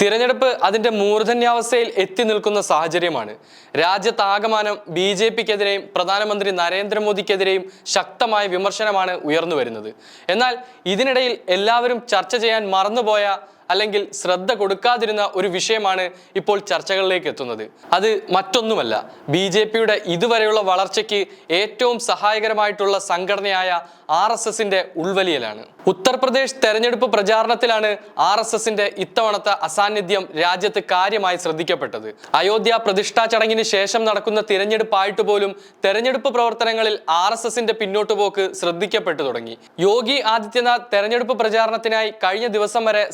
തിരഞ്ഞെടുപ്പ് അതിന്റെ മൂർധന്യാവസ്ഥയിൽ എത്തി നിൽക്കുന്ന സാഹചര്യമാണ്. രാജ്യത്താകമാനം ബി ജെ പിക്കെതിരെയും പ്രധാനമന്ത്രി നരേന്ദ്രമോദിക്കെതിരെയും ശക്തമായ വിമർശനമാണ് ഉയർന്നു വരുന്നത്. എന്നാൽ ഇതിനിടയിൽ എല്ലാവരും ചർച്ച ചെയ്യാൻ മറന്നുപോയ അല്ലെങ്കിൽ ശ്രദ്ധ കൊടുക്കാതിരുന്ന ഒരു വിഷയമാണ് ഇപ്പോൾ ചർച്ചകളിലേക്ക് എത്തുന്നത്. അത് മറ്റൊന്നുമല്ല. ബി ജെ പിയുടെ ഇതുവരെയുള്ള വളർച്ചയ്ക്ക് ഏറ്റവും സഹായകരമായിട്ടുള്ള സംഘടനയായ ആർ എസ് എസിന്റെ ഉൾവലിയലാണ്. ഉത്തർപ്രദേശ് തെരഞ്ഞെടുപ്പ് പ്രചാരണത്തിലാണ് ആർ എസ് എസിന്റെ ഇത്തവണത്തെ അസാന്നിധ്യം രാജ്യത്ത് കാര്യമായി ശ്രദ്ധിക്കപ്പെട്ടത്. അയോധ്യ പ്രതിഷ്ഠാ ചടങ്ങിന് ശേഷം നടക്കുന്ന തിരഞ്ഞെടുപ്പായിട്ട് പോലും തെരഞ്ഞെടുപ്പ് പ്രവർത്തനങ്ങളിൽ ആർ എസ് എസിന്റെ പിന്നോട്ട് പോക്ക് ശ്രദ്ധിക്കപ്പെട്ടു തുടങ്ങി. യോഗി ആദിത്യനാഥ് തെരഞ്ഞെടുപ്പ് പ്രചാരണത്തിനായി കഴിഞ്ഞ ദിവസം വരെ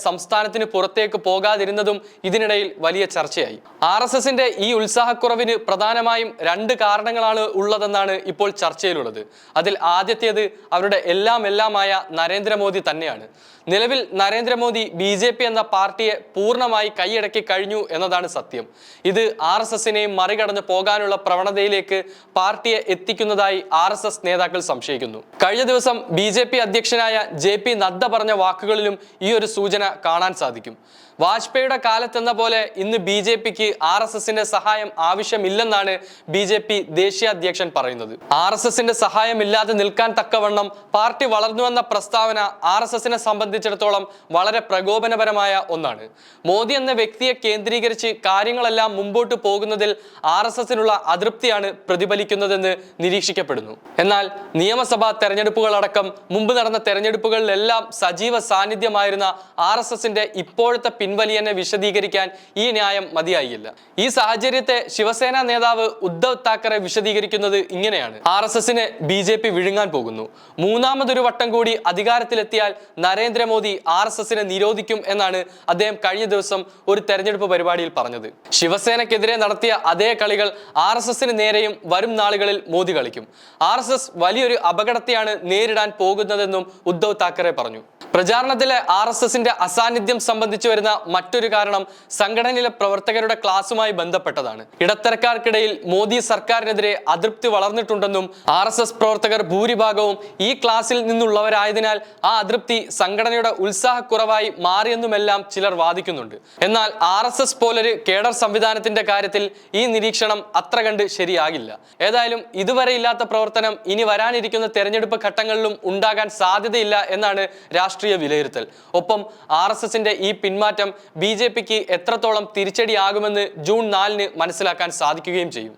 സംസ്ഥാനത്തിന് പുറത്തേക്ക് പോകാതിരുന്നതും ഇതിനിടയിൽ വലിയ ചർച്ചയായി. ആർ എസ് എസിന്റെ ഈ ഉത്സാഹക്കുറവിന് പ്രധാനമായും രണ്ട് കാരണങ്ങളാണ് ഉള്ളതെന്നാണ് ഇപ്പോൾ ചർച്ചയിലുള്ളത്. അതിൽ ആദ്യത്തേത് അവരുടെ എല്ലാം എല്ലാമായ നരേന്ദ്രമോദി തന്നെയാണ്. നിലവിൽ നരേന്ദ്രമോദി ബി ജെ പി എന്ന പാർട്ടിയെ പൂർണമായി കൈയടക്കി കഴിഞ്ഞു എന്നതാണ് സത്യം. ഇത് ആർ എസ് എസിനെയും മറികടന്ന് പോകാനുള്ള പ്രവണതയിലേക്ക് പാർട്ടിയെ എത്തിക്കുന്നതായി ആർ എസ് എസ് നേതാക്കൾ സംശയിക്കുന്നു. കഴിഞ്ഞ ദിവസം ബി ജെ പി അധ്യക്ഷനായ ജെ പി നദ്ദ പറഞ്ഞ വാക്കുകളിലും ഈ ഒരു സൂചന കാണാൻ സാധിക്കും. വാജ്പേയിയുടെ കാലത്തെന്ന പോലെ ഇന്ന് ബി ജെ പിക്ക് ആർ എസ് എസിന്റെ സഹായം ആവശ്യമില്ലെന്നാണ് ബി ജെ പി ദേശീയ അധ്യക്ഷൻ പറയുന്നത്. ആർ എസ് എസിന്റെ സഹായമില്ലാതെ നിൽക്കാൻ തക്കവണ്ണം പാർട്ടി വളർന്നു വന്ന പ്രസ്താവന ആർ എസ് എസിനെ സംബന്ധിച്ചിടത്തോളം വളരെ പ്രകോപനപരമായ ഒന്നാണ്. മോദി എന്ന വ്യക്തിയെ കേന്ദ്രീകരിച്ച് കാര്യങ്ങളെല്ലാം മുമ്പോട്ട് പോകുന്നതിൽ ആർ എസ് എസിനുള്ള അതൃപ്തിയാണ് പ്രതിഫലിക്കുന്നതെന്ന് നിരീക്ഷിക്കപ്പെടുന്നു. എന്നാൽ നിയമസഭാ തെരഞ്ഞെടുപ്പുകളടക്കം മുമ്പ് നടന്ന തെരഞ്ഞെടുപ്പുകളിലെല്ലാം സജീവ സാന്നിധ്യമായിരുന്ന ആർ എസ് എസിന്റെ ഇപ്പോഴത്തെ പിൻവലിയനെ വിശദീകരിക്കാൻ ഈ ന്യായം മതിയായില്ല. ഈ സാഹചര്യത്തെ ശിവസേന നേതാവ് ഉദ്ധവ് താക്കറെ വിശദീകരിക്കുന്നത് ഇങ്ങനെയാണ്. ആർ എസ് എസിന് ബി ജെ പി വിഴുങ്ങാൻ പോകുന്നു. മൂന്നാമതൊരു വട്ടം കൂടി അധികാരത്തിലെത്തിയാൽ നരേന്ദ്രമോദി ആർ എസ് എസിനെ നിരോധിക്കും എന്നാണ് അദ്ദേഹം കഴിഞ്ഞ ദിവസം ഒരു തെരഞ്ഞെടുപ്പ് പരിപാടിയിൽ പറഞ്ഞത്. ശിവസേനക്കെതിരെ നടത്തിയ അതേ കളികൾ ആർ എസ് എസിന് നേരെയും വരും നാളുകളിൽ മോദി കളിക്കും. ആർ എസ് എസ് വലിയൊരു അപകടത്തെയാണ് നേരിടാൻ പോകുന്നതെന്നും ഉദ്ധവ് താക്കറെ പറഞ്ഞു. പ്രചാരണത്തിലെ ആർ എസ് എസിന്റെ അസാന്നിധ്യം സംബന്ധിച്ചു വരുന്ന മറ്റൊരു കാരണം സംഘടനയിലെ പ്രവർത്തകരുടെ ക്ലാസുമായി ബന്ധപ്പെട്ടതാണ്. ഇടത്തരക്കാർക്കിടയിൽ മോദി സർക്കാരിനെതിരെ അതൃപ്തി വളർന്നിട്ടുണ്ടെന്നും ആർ എസ് എസ് പ്രവർത്തകർ ഭൂരിഭാഗവും ഈ ക്ലാസ്സിൽ നിന്നുള്ളവരായതിനാൽ ആ അതൃപ്തി സംഘടനയുടെ ഉത്സാഹക്കുറവായി മാറിയെന്നുമെല്ലാം ചിലർ വാദിക്കുന്നുണ്ട്. എന്നാൽ ആർ എസ് എസ് പോലൊരു കേഡർ സംവിധാനത്തിന്റെ കാര്യത്തിൽ ഈ നിരീക്ഷണം അത്ര കണ്ട് ശരിയാകില്ല. ഏതായാലും ഇതുവരെ ഇല്ലാത്ത പ്രവർത്തനം ഇനി വരാനിരിക്കുന്ന തെരഞ്ഞെടുപ്പ് ഘട്ടങ്ങളിലും ഉണ്ടാകാൻ സാധ്യതയില്ല എന്നാണ് രാഷ്ട്രീയ വിലയിരുത്തൽ. ഒപ്പം ആർ എസ് എസിന്റെ ഈ പിന്മാറ്റം ബി ജെ പിക്ക് എത്രത്തോളം തിരിച്ചടിയാകുമെന്ന് ജൂൺ നാലിന് മനസ്സിലാക്കാൻ സാധിക്കുകയും ചെയ്യും.